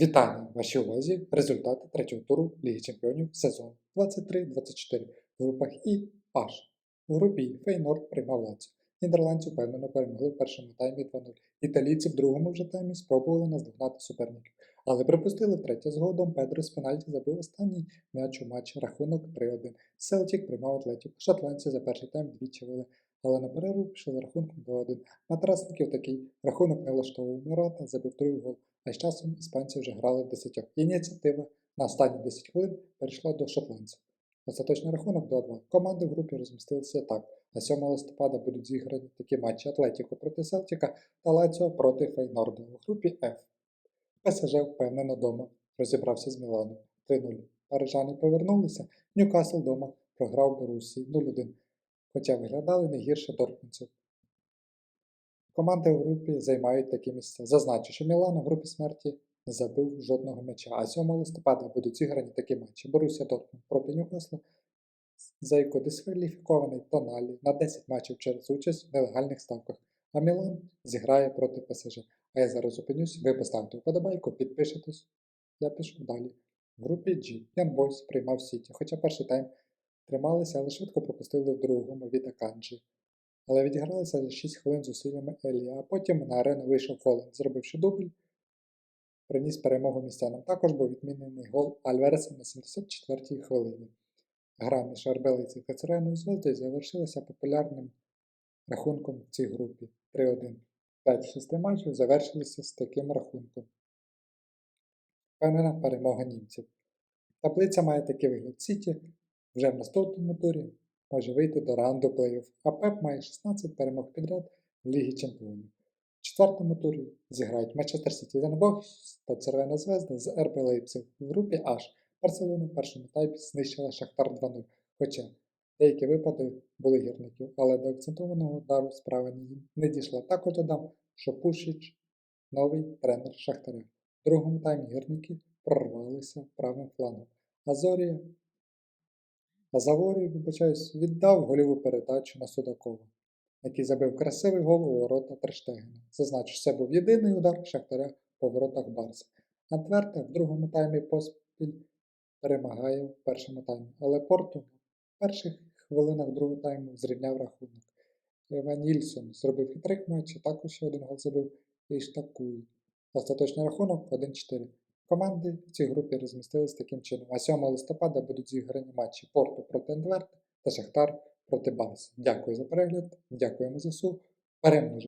Вітання вашій увазі! Результати третього туру Ліги Чемпіонів сезону 23-24 в групах І H. У групі Фейнорд приймав Лаціо. Нідерландці впевнено перемогли в першому таймі 2-0. Італійці в другому вже таймі спробували наздогнати суперників, але припустили втретє згодом. Педро з пенальті забив останній м'яч у матчі рахунок 3-1. Селтік приймав атлетів. Шотландці за перший тайм двічі вели, але на перерву пішли з рахунком 2-1. Матрасників такий рахунок не влаштовував Мурата, забив другий гол. А з часом іспанці вже грали в десятьох. Ініціатива на останні 10 хвилин перейшла до шотландців. Остаточний рахунок 2-2. Команди в групі розмістилися так. А 7 листопада будуть зіграні такі матчі Атлетіко проти Селтіка та Лаціо проти Фейнорда у групі F. ПСЖ впевнено дома розібрався з Міланом 3-0. Парижани повернулися. Ньюкасл дома програв Борусі 0-1, хоча виглядали не гірше дортмунців. Команди в групі займають такі місця. Зазначу, що Мілан у групі смерті не забив жодного м'яча, а 7 листопада будуть зіграні такі матчі. Борусія Дортмунд проти Ньюкасла, за яку дискваліфікований Тоналі на 10 матчів через участь в нелегальних ставках, а Мілан зіграє проти ПСЖ. А я зараз зупинюсь, ви поставте вподобайку, підпишитесь. Я пішов далі. В групі G Ян Бойс приймав Сіті, хоча перший тайм трималися, але швидко пропустили в другому від Аканджі. Але відігралися за 6 хвилин зусиллями Елія, а потім на арену вийшов Холланд, зробивши дубль, приніс перемогу містянам. Також був відмінений гол Альвереса на 74-й хвилині. Гра між Арбелицею та Цереною Звездою завершилася популярним рахунком в цій групі 3-1. 5 з 6 матчів завершилися з таким рахунком. Впевнена перемога німців. Таблиця має такий вигляд. Сіті вже в наступному турі може вийти до раунду плей-офф, а Пеп має 16 перемог підряд в Лігі Чемпіонів. В четвертому турі зіграють Манчестер Сіті Денбокс та Червона Звезда з РБ Лейпциг в групі H. Барселона в першому тайпі знищила Шахтар 2-0, хоча деякі випади були гірників, але до акцентованого удару справа не, не дійшла. Також додам, що Пушіч новий тренер Шахтаря. В другому таймі гірники прорвалися правим флангом. Азорія а Заворій, вибачаюсь, віддав гольову передачу на Судакова, який забив красивий гол у ворота Трештегена. Зазначу, це був єдиний удар Шахтаря по воротах Барса. Антверта в другому таймі поспіль перемагає в першому таймі, але Порту в перших хвилинах другого тайму зрівняв рахунок. Іван Нільсон зробив хитрик матчі, також ще один гол забив і Штакуй. Остаточний рахунок 1-4. Команди в цій групі розмістились таким чином. А 7 листопада будуть зіграні матчі Порту проти Антверп та Шахтар проти Барс. Дякую за перегляд, дякуємо ЗСУ. Переможемо!